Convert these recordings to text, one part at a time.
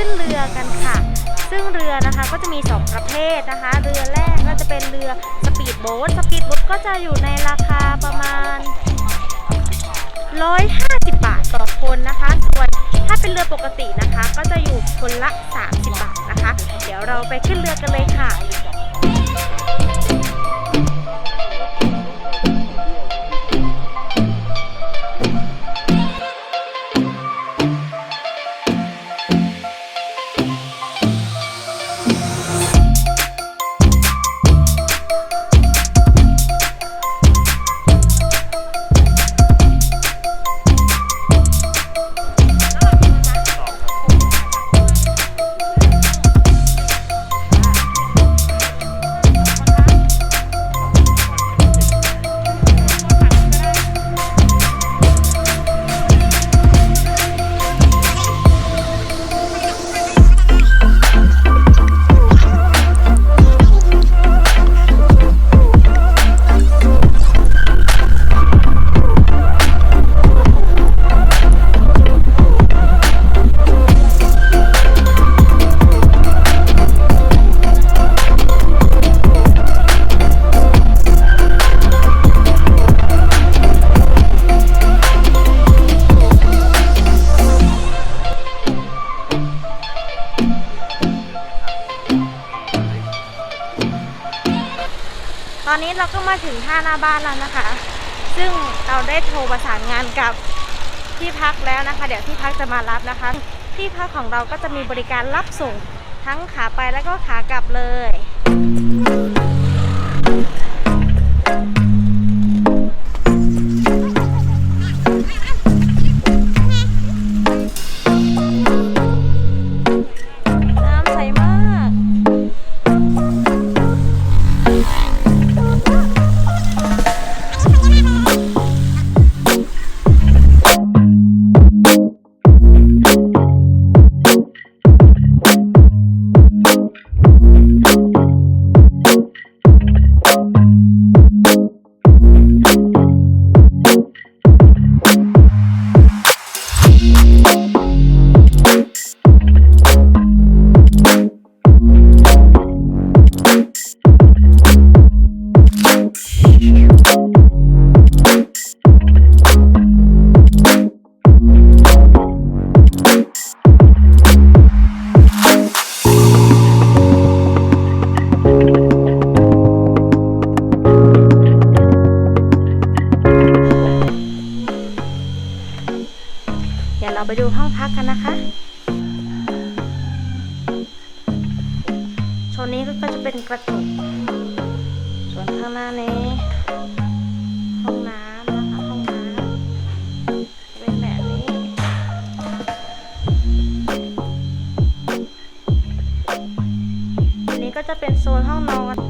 ขึ้นเรือกันค่ะ ซึ่งเรือนะคะก็จะมี 2 ประเภทนะคะ เรือแรกก็จะเป็นเรือสปีดโบ๊ทสปีดโบ๊ทก็จะอยู่ในราคาประมาณ 150 บาทต่อคนนะคะส่วนถ้าเป็นเรือปกตินะคะ ก็จะอยู่คนละ 30 บาทนะคะ เดี๋ยวเราไปขึ้นเรือกันเลยค่ะ มาถึงท่าหน้าบ้านแล้วนะคะ ซึ่งเราได้โทรประสานงานกับที่พักแล้วนะคะ เดี๋ยวที่พักจะมารับนะคะ ที่พักของเราก็จะมีบริการรับส่งทั้งขาไปแล้วก็ขากลับเลย่วนนี้ก็จะเป็นกระจกส่วนข้างหน้านี้ ห้องน้ำนะคะห้องน้ำเป็นแบบนี้ อันนี้ก็จะเป็นโซนห้องนอน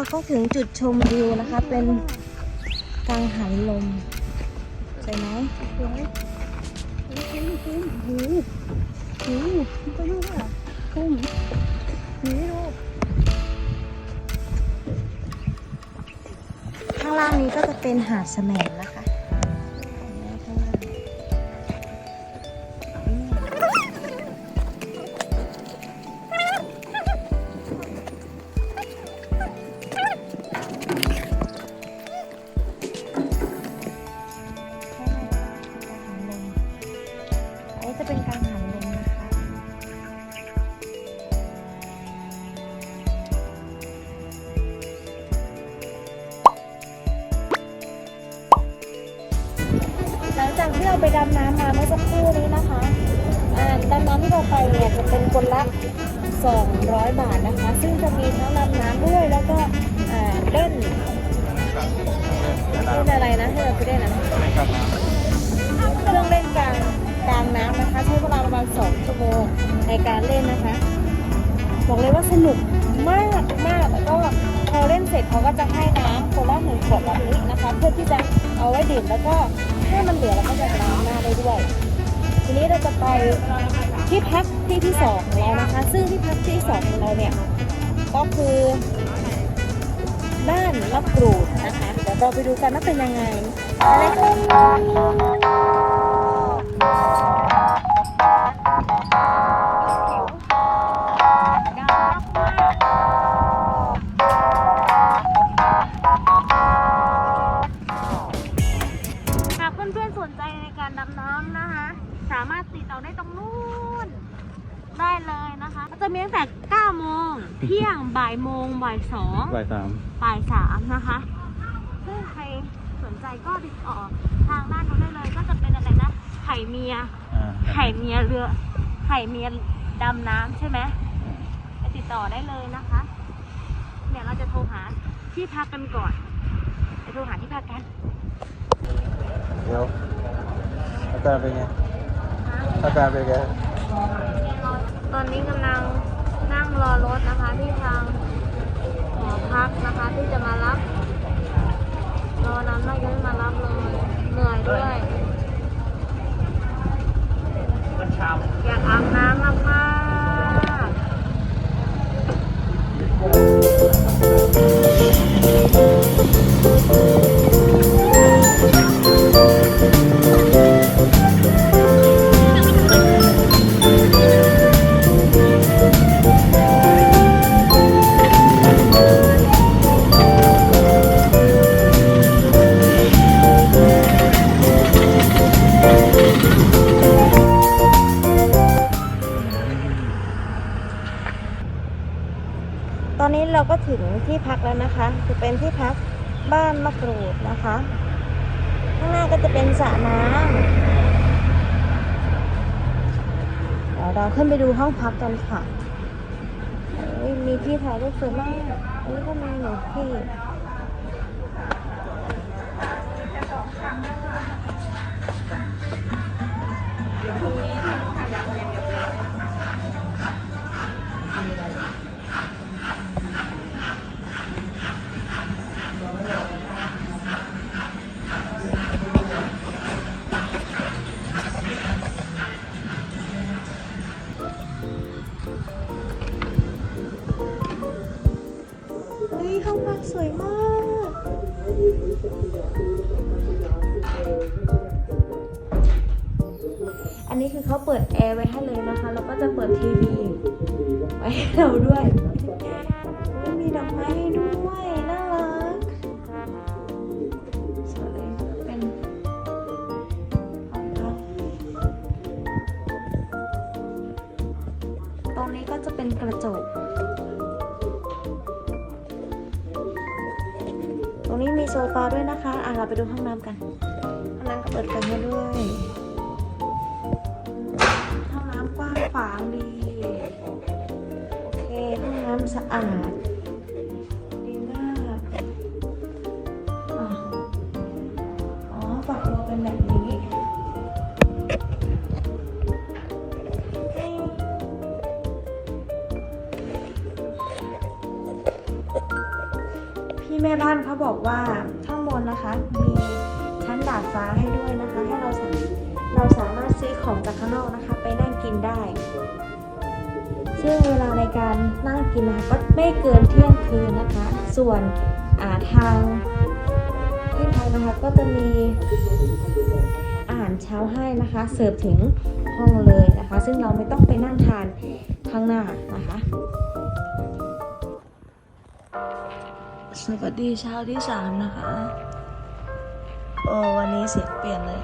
เราก็ถึงจุดชมวิวนะคะ เป็นกังหันลมใช่ไหมสวยคุ้มคุ้มหูหูมันก็ยุ่งอะคุ้มหูลูข้างล่างนี้ก็จะเป็นหาดแสมนะคะ นอะไรนะที่เราไปเล่นนะเครื่องเล่นกลางกลางน้ำนะคะ ใช้เวลาประมาณ2ชั่วโมงในการเล่นนะคะ บอกเลยว่าสนุกมากมากแล้วก็พอเล่นเสร็จเขาก็จะให้น้ำคนละหนึ่งขวดแบบนี้นะคะ เพื่อที่จะเอาไว้ดื่มแล้วก็ถ้ามันเหลือเราก็จะล้างหน้าได้ด้วย ทีนี้เราจะไปที่พักที่ที่สองของเรานะคะ ซึ่งที่พักที่สองของเราเนี่ยก็คือบ้านมะกรูด เราไปดูกันว่าเป็นยังไงไปเลยค่ะ เมียเรือไข่เมียดำน้ำใช่ไหมไปติดต่อได้เลยนะคะ เดี๋ยวเราจะโทรหาที่พักกันก่อนไปโทรหาที่พักกันเดี๋ยวอาการเป็นไงอาการเป็นไงตอนนี้กำลังนั่งรอรถนะคะที่ทางหอพักนะคะที่จะมารับรอนานมากยังไม่มารับเลยเหนื่อยด้วย อยากอาบน้ำมาก แล้วนะคะคือเป็นที่พักบ้านมะกรูดนะคะ ข้างหน้าก็จะเป็นสระน้ำเดี๋ยวเราขึ้นไปดูห้องพักกันค่ะมีที่ถ่ายรูปสวยมากอันนี้ก็มีหนึ่งที่ เราด้วยเฮ้ยมีดอกไม้ให้ด้วย น่ารักสวยเป็นตรงนี้ก็จะเป็นกระจก ตรงนี้มีโซฟาด้วยนะคะ อะเราไปดูห้องน้ำกัน ห้องน้ำก็เปิดไฟให้ด้วย ห้องน้ำกว้างขวางดี สะอาดดีมากอ๋อฝักบัวเป็นแบบนี้ พี่แม่บ้านเขาบอกว่าข้างบนนะคะ มีชั้นดาดฟ้าให้ด้วยนะคะ ให้เราสามเราสามารถซื้อของจากข้างนอกนะคะ ไปนั่งกินได้ ซึ่งเวลาในการนั่งกินนะคะก็ไม่เกินเที่ยงคืนนะคะ ส่วนอาทางที่พักนะคะก็จะมีอาหารเช้าให้นะคะ เสิร์ฟถึงห้องเลยนะคะ ซึ่งเราไม่ต้องไปนั่งทานข้างหน้านะคะ สวัสดีเช้าที่สามนะคะโอ้วันนี้เสียงเปลี่ยนเลย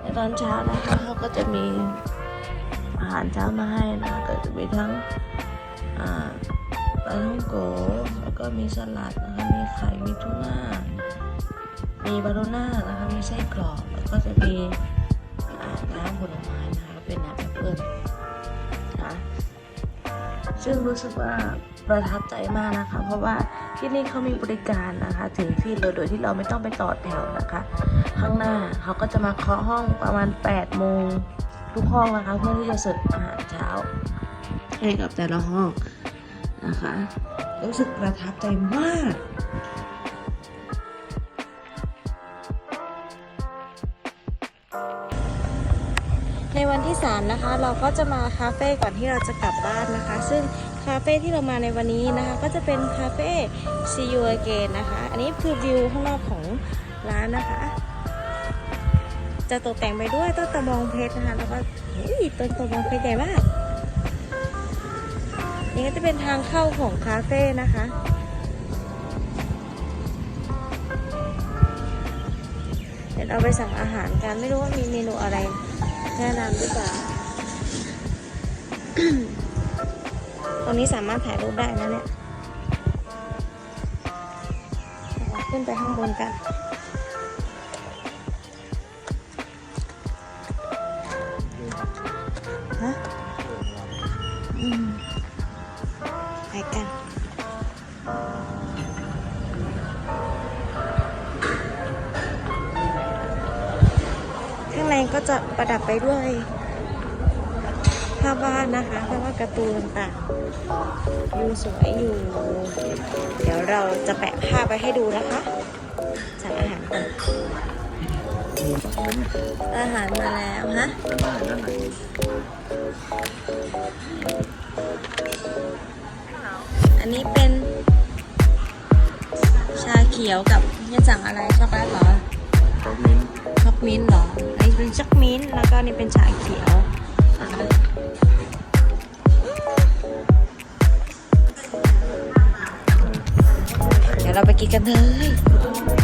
ในตอนเช้านะคะเขาก็จะมี อาหารเช้ามาให้นะก็จะมีทั้งอ่าปลาท่องโกแล้วก็มีสลัดนะคะมีไข่มีทูน่ามีบาโลน่านะคะมีไส้กรอกแล้วก็จะมีน้ำผลไม้นะคะเป็นน้ำแอปเปิ้ลนะคะซึ่งรู้สึกว่าประทับใจมากนะคะ เพราะว่าที่นี่เขามีบริการนะคะ ถึงที่เลยโดยที่เราไม่ต้องไปต่อแถวนะคะ ข้างหน้าเขาก็จะมาเคาะห้องประมาณ8โมง ทุกห้องนะคะเพื่อที่จะเสิร์ฟอาหารเช้าให้กับแต่ละห้องนะคะ รู้สึกประทับใจมากในวันที่ 3 นะคะ เราก็จะมาคาเฟ่ก่อนที่เราจะกลับบ้านนะคะ ซึ่งคาเฟ่ที่เรามาในวันนี้นะคะ ก็จะเป็นคาเฟ่ See You Again นะคะ อันนี้คือวิวข้างนอกของร้านนะคะ จะตกแต่งไปด้วยต้นตะบองเพชรนะคะ แล้วก็เฮ้ยต้นตะบองเพชรใหญ่มากนี่ก็จะเป็นทางเข้าของคาเฟ่นะคะเดี๋ยวเราไปสั่งอาหารกันไม่รู้ว่ามีเมนูอะไรแนะนำหรือเปล่าตรงนี้สามารถถ่ายรูปได้นะเนี่ย ขึ้นไปข้างบนกัน ก็จะประดับไปด้วยภาพวาดนะคะภาพวาดการ์ตูนต่างๆอยู่สวยอยู่ เดี๋ยวเราจะแปะภาพไปให้ดูนะคะสั่งอาหารก่อนอาหารมาแล้วฮะอันนี้เป็นชาเขียวกับเนี่ยสั่งอะไรช็อกโกแลตเหรอช็อกมิ้นท์ช็อกมิ้นท์เหรอ เป็นช็อกมิ้นท์แล้วก็นี่เป็นชาเขียวเดี๋ยวเราไปกินกันเลย